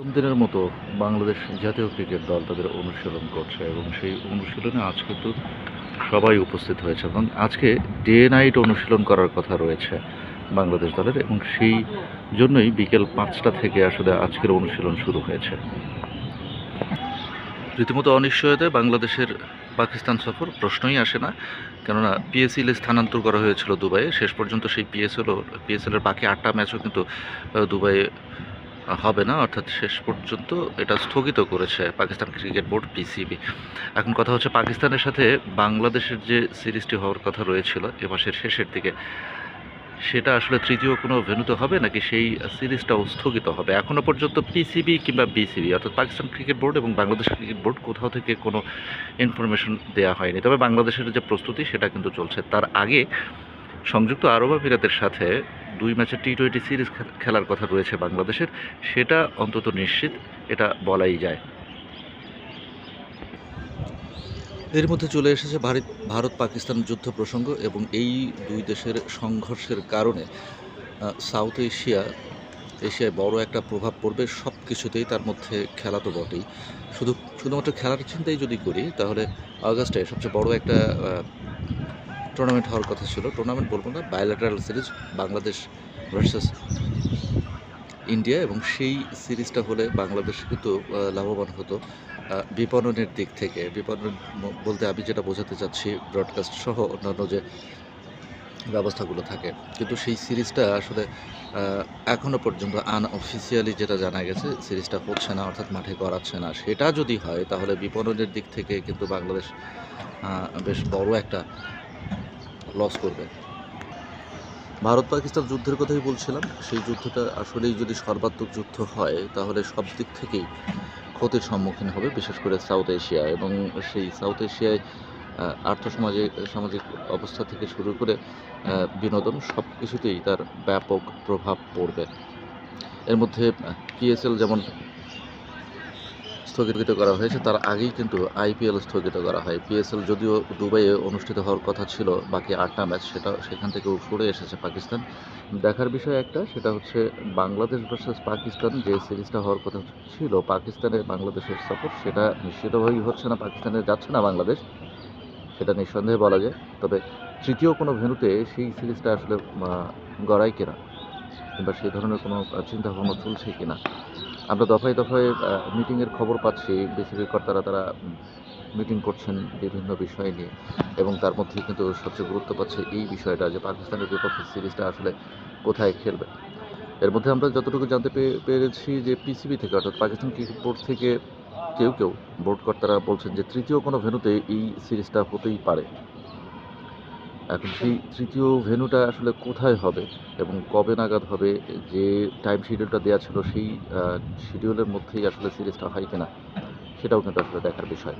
প্রথম দিনের মতো বাংলাদেশ জাতীয় ক্রিকেট দল তাদের অনুশীলন করছে এবং সেই অনুশীলনে আজ কিন্তু সবাই উপস্থিত হয়েছে এবং আজকে ডে নাইট অনুশীলন করার কথা রয়েছে বাংলাদেশ দলের এবং সেই জন্যই বিকেল পাঁচটা থেকে আসলে আজকের অনুশীলন শুরু হয়েছে। রীতিমতো অনিশ্চয়তায় বাংলাদেশের পাকিস্তান সফর প্রশ্নই আসে না, কেননা পিএসএল স্থানান্তর করা হয়েছিল দুবাইয়ে। শেষ পর্যন্ত সেই পিএসএলও পিএসএলের বাকি আটটা ম্যাচও কিন্তু দুবাইয়ে হবে না, অর্থাৎ শেষ পর্যন্ত এটা স্থগিত করেছে পাকিস্তান ক্রিকেট বোর্ড, পিসিবি। এখন কথা হচ্ছে পাকিস্তানের সাথে বাংলাদেশের যে সিরিজটি হওয়ার কথা রয়েছিল এ মাসের শেষের দিকে, সেটা আসলে তৃতীয় কোনো ভেন্যুতে হবে নাকি সেই সিরিজটাও স্থগিত হবে? এখনও পর্যন্ত পিসিবি কিংবা বিসিবি, অর্থাৎ পাকিস্তান ক্রিকেট বোর্ড এবং বাংলাদেশ ক্রিকেট বোর্ড কোথাও থেকে কোনো ইনফরমেশন দেওয়া হয়নি। তবে বাংলাদেশের যে প্রস্তুতি, সেটা কিন্তু চলছে। তার আগে সংযুক্ত আরব আমিরাতের সাথে দুই ম্যাচের টি টোয়েন্টি সিরিজ খেলার কথা রয়েছে বাংলাদেশের, সেটা অন্তত নিশ্চিত এটা বলাই যায়। এর মধ্যে চলে এসেছে ভারত ভারত পাকিস্তান যুদ্ধ প্রসঙ্গ এবং এই দুই দেশের সংঘর্ষের কারণে সাউথ এশিয়া, এশিয়ায় বড় একটা প্রভাব পড়বে সব কিছুতেই তার মধ্যে খেলা তো বটেই। শুধু, শুধুমাত্র খেলার চিন্তাই যদি করি, তাহলে আগস্টে সবচেয়ে বড় একটা টুর্নামেন্ট হওয়ার কথা ছিল। টুর্নামেন্ট বলব না bilateral series Bangladesh versus India এবং সেই সিরিজটা হলে বাংলাদেশ কিন্তু লাভবান হতো। বিপণনের দিক থেকে বিপণন বলতে আমি যেটা বোঝাতে চাচ্ছি ব্রডকাস্ট সহ অন্যান্য যে ব্যবস্থাগুলো থাকে। কিন্তু সেই সিরিজটা আসলে আহ, এখনও পর্যন্ত আনঅফিসিয়ালি যেটা জানা গেছে সিরিজটা হচ্ছে না অর্থাৎ মাঠে করাচ্ছে না। সেটা যদি হয় তাহলে বিপণনের দিক থেকে কিন্তু বাংলাদেশ বেশ বড় একটা লস করবে। ভারত পাকিস্তান যুদ্ধের কথাই বলছিলাম, সেই যুদ্ধটা আসলেই যদি সর্বাত্মক যুদ্ধ হয়, তাহলে সব দিক থেকেই ক্ষতির সম্মুখীন হবে, বিশেষ করে সাউথ এশিয়া। এবং সেই সাউথ এশিয়ায় আর্থসামাজিক, সামাজিক অবস্থা থেকে শুরু করে বিনোদন সব কিছুতেই তার ব্যাপক প্রভাব পড়বে। এর মধ্যে পিএসএল যেমন স্থগিত করা হয়েছে, তার আগেই কিন্তু আইপিএল স্থগিত করা হয়। পিএসএল যদিও দুবাইয়ে অনুষ্ঠিত হওয়ার কথা ছিল, বাকি আটটা ম্যাচ সেটা সেখান থেকেও সরে এসেছে পাকিস্তান। দেখার বিষয় একটা, সেটা হচ্ছে বাংলাদেশ ভার্সেস পাকিস্তান, যে সিরিজটা হওয়ার কথা ছিল পাকিস্তানে বাংলাদেশের সাপোর্ট সেটা নিশ্চিতভাবেই হচ্ছে না, পাকিস্তানে যাচ্ছে না বাংলাদেশ, সেটা নিঃসন্দেহে বলা যায়। তবে তৃতীয় কোনো ভেন্যুতে সেই সিরিজটা আসলে গড়ায় কিনা। কিংবা সেই ধরনের কোনো চিন্তা ভাবনা চলছে কিনা। আমরা দফায় দফায় মিটিংয়ের খবর পাচ্ছি বিসিবি কর্তারা তারা মিটিং করছেন বিভিন্ন বিষয় নিয়ে এবং তার মধ্যে কিন্তু সবচেয়ে গুরুত্ব পাচ্ছে এই বিষয়টা যে পাকিস্তানের বিপক্ষে সিরিজটা আসলে কোথায় খেলবে। এর মধ্যে আমরা যতটুকু জানতে পেরেছি যে পিসিবি থেকে, অর্থাৎ পাকিস্তান ক্রিকেট বোর্ড থেকে কেউ কেউ বোর্ড কর্তারা বলছেন যে তৃতীয় কোনো ভেন্যুতে এই সিরিজটা হতেই পারে। এখন সেই তৃতীয় ভেন্যুটা আসলে কোথায় হবে এবং কবে নাগাদ হবে, যে টাইম শিডিউলটা দেওয়া ছিল সেই শিডিউলের মধ্যেই আসলে সিরিজটা হয় কিনা, সেটাও কিন্তু আসলে দেখার বিষয়।